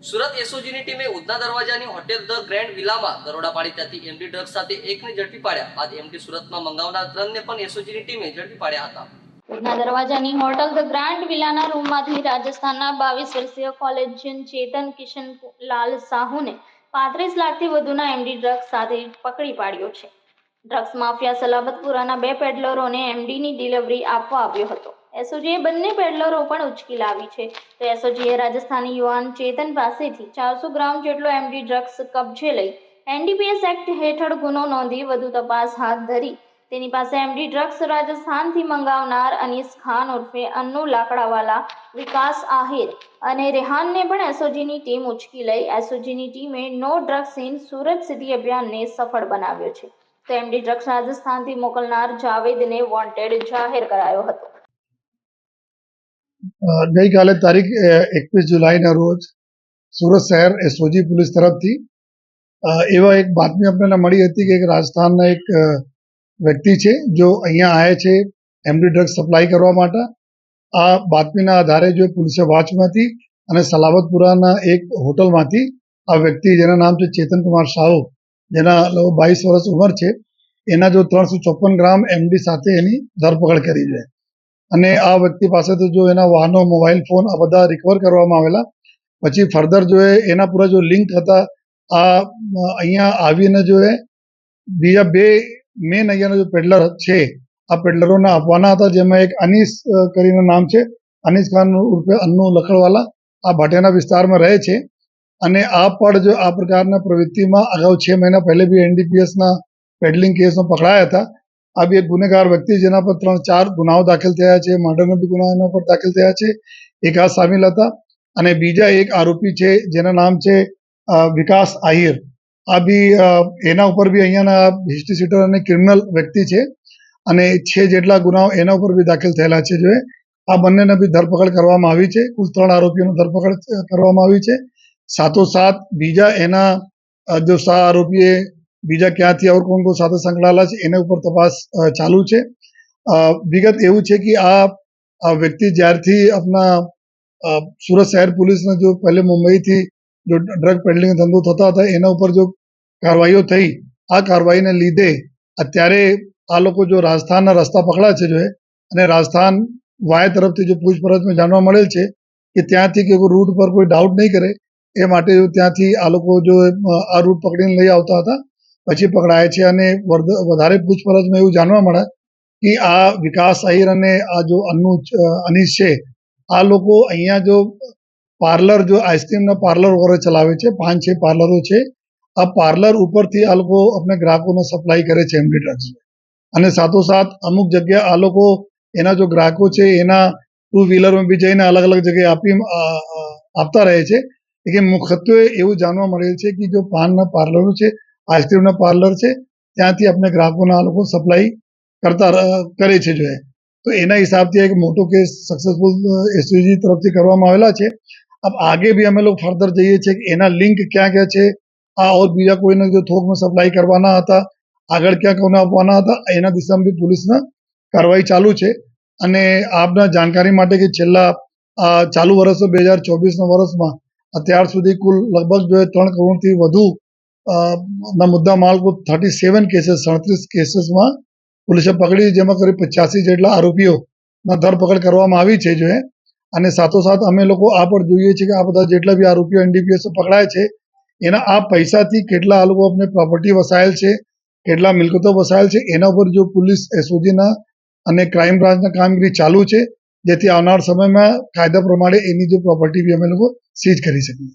સુરત એસઓજીની ટીમે ઉધના દરવાજાની hotel the grand વિલામાં દરોડા પાડી ત્યાંથી એમડી ડ્રગ્સ સાથે એકને ઝડપી પાડ્યા બાદ એમડી સુરતમાં મંગાવનાર ત્રણને પણ એસઓજીની ટીમે ઝડપી પાડ્યા હતા. ઉધના દરવાજાની હોટલ ધ ગ્રાન્ડ વિલાના રૂમમાંથી રાજસ્થાનના બાવીસ વર્ષીય કોલેજિયન ચેતન કિશન લાલ સાહુને પાંત્રીસ લાખથી વધુના એમડી ડ્રગ્સ સાથે પકડી પાડ્યો છે. ડ્રગ્સ માફિયા સલાબતપુરાના બે પેડલરોને એમડીની ડિલિવરી આપવા આવ્યો હતો. એસઓજીએ બંને પેડલરો પણ ઉચકી લાવી છે. તો એસઓજીએ રાજસ્થાની યુવાન ચેતન પાસેથી ચારસો ગ્રામ જેટલો એમડી ડ્રગ્સ કબજે લઈ એનડીપીએસ એક્ટ હેઠળ ગુનો નોંધી વધુ તપાસ હાથ ધરી. તેની પાસે એમડી ડ્રગ્સ રાજસ્થાનથી મંગાવનાર અનીસ ખાન ઉર્ફે અન્નુ લાકડાવાલા, વિકાસ આહિર અને રેહાનને પણ એસઓજીની ટીમ ઉચકી લઈ. એસઓજીની ટીમે no drugs in Surat city અભિયાનને સફળ બનાવ્યો છે. તો એમડી ડ્રગ્સ રાજસ્થાનથી મોકલનાર જાવેદને વોન્ટેડ જાહેર કરાયો હતો. ગઈકાલે તારીખ એકવીસ જુલાઈના રોજ સુરત શહેર એસઓજી પોલીસ તરફથી એવા એક બાતમી આપણને મળી હતી કે એક રાજસ્થાનના એક વ્યક્તિ છે, જો અહીંયા આવે છે એમડી ડ્રગ્સ સપ્લાય કરવા માટે. આ બાતમીના આધારે જો પોલીસે વાંચમાંથી અને સલાબતપુરાના એક હોટલમાંથી આ વ્યક્તિ, જેના નામ છે ચેતન કુમાર સાહુ, જેના બાવીસ વર્ષ ઉંમર છે, એના જો ત્રણસો ચોપન ગ્રામ એમડી સાથે એની ધરપકડ કરી છે. અને આ વ્યક્તિ પાસેથી જો એના વાહનો મોબાઈલ ફોન આ બધા રિકવર કરવામાં આવેલા, પછી ફર્ધર જો એના પૂરા જો લિંક હતા, આ, અહીંયા આવીને જો બીજા બે મેન અહીંયાના જો પેડલર છે, આ પેડલરોને આપવાના હતા, જેમાં એક અનીસ કરીને નામ છે અનીસ ખાન ઉર્ફે અન્નુ લખડવાલા, આ ભાટિયાના વિસ્તારમાં રહે છે. અને આ પણ જો આ પ્રકારના પ્રવૃત્તિમાં અગાઉ છ મહિના પહેલે બી એનડીપીએસના પેડલિંગ કેસમાં પકડાયા હતા આ બી ગુનેગાર વ્યક્તિ જેના પર ત્રણ, ચાર ગુનાઓ દાખલ થયા છે મર્ડરના બી ગુના એના પર દાખલ થયા છે. એક આ સામેલ હતા અને બીજા એક આરોપી છે, જેના નામ છે વિકાસ આહિર. આ બી એના ઉપર બી અહીંયાના હિસ્ટ્રી સીટર અને ક્રિમિનલ વ્યક્તિ છે અને છે જેટલા ગુનાઓ એના ઉપર બી દાખલ થયેલા છે જો આ બંનેને બી ધરપકડ કરવામાં આવી છે. કુલ ત્રણ આરોપીઓની ધરપકડ કરવામાં આવી છે. સાથોસાથ બીજા એના જો સહ આરોપીએ બીજા ક્યાંથી આવું કોણ કોણ સાથે સંકળાયેલા છે, એના ઉપર તપાસ ચાલુ છે. વિગત એવું છે કે આ વ્યક્તિ જ્યારથી આપના સુરત શહેર પોલીસને જો પહેલે મુંબઈથી જો ડ્રગ પેડલિંગ ધંધો થતા હતા, એના ઉપર જો કાર્યવાહીઓ થઈ, આ કાર્યવાહીને લીધે અત્યારે આ લોકો જો રાજસ્થાનના રસ્તા પકડા છે જો અને રાજસ્થાન વાય તરફથી જો પૂછપરછમાં જાણવા મળેલ છે કે ત્યાંથી કે રૂટ પર કોઈ ડાઉટ નહીં કરે, એ માટે ત્યાંથી આ લોકો જો આ રૂટ પકડીને લઈ આવતા હતા પછી પકડાય છે અને વધારે પૂછપરછમાં એવું જાણવા મળે કે આ વિકાસ આહિર અને આ જો અન્નુ અનીશ છે, આ લોકો અહીંયા જો પાર્લર જો આઈસ્ક્રીમના પાર્લર વગેરે ચલાવે છે, પાંચ, છ પાર્લરો છે, આ પાર્લર ઉપરથી આ લોકો આપણે ગ્રાહકોને સપ્લાય કરે છે એમડી ડ્રગ્સ અને સાથોસાથ અમુક જગ્યા આ લોકો એના જો ગ્રાહકો છે એના ટુ વ્હીલરમાં બી જઈને અલગ અલગ જગ્યાએ આપી આપતા રહે છે. કે મુખ્યત્વે એવું જાણવા મળે છે કે જો પાનના પાર્લરો છે આઈસ્ક્રીમના પાર્લર છે ત્યાંથી આપણે ગ્રાહકોને આ લોકો સપ્લાય કરતા ર- કરે છે જો એ. તો એના હિસાબથી એક મોટો કેસ સક્સેસફુલ એસયુજી તરફથી કરવામાં આવેલા છે अब आगे भी અમે લોકો ફર્ધર જઈએ છીએ કે એના લિંક ક્યાં ક્યાં છે આ ઓર બીજા કોઈને જો થોકમાં સપ્લાય કરવાના હતા આગળ ક્યાં કોને આપવાના હતા એના દિશામાં બી પોલીસના કાર્યવાહી ચાલુ છે અને આપના જાણકારી માટે કે છેલ્લા આ ચાલુ વર્ષ બે હજાર ચોવીસના વર્ષમાં અત્યાર સુધી કુલ લગભગ જો એ ત્રણ કરોડથી વધુ અ, ના મુદ્દા માલ થર્ટી સેવન કેસીસ સડત્રીસ કેસીસમાં પોલીસે પકડી, જેમાં કરીબ પચાસી જેટલા આરોપીઓના ધરપકડ કરવામાં આવી છે, જો એ અને સાથોસાથ અમે લોકો આ પણ જોઈએ છીએ કે આ બધા જેટલા બી આરોપીઓ એનડીપીએસ પકડાય છે, એના આ પૈસાથી કેટલા આ લોકો આપણે પ્રોપર્ટી વસાયેલ છે, કેટલા મિલકતો વસાયેલ છે, એના ઉપર જો પોલીસ એસઓજીના અને ક્રાઇમ બ્રાન્ચના કામગીરી ચાલુ છે, જેથી આવનાર સમયમાં કાયદા પ્રમાણે એની જો પ્રોપર્ટી બી અમે લોકો સીઝ કરી શકીએ.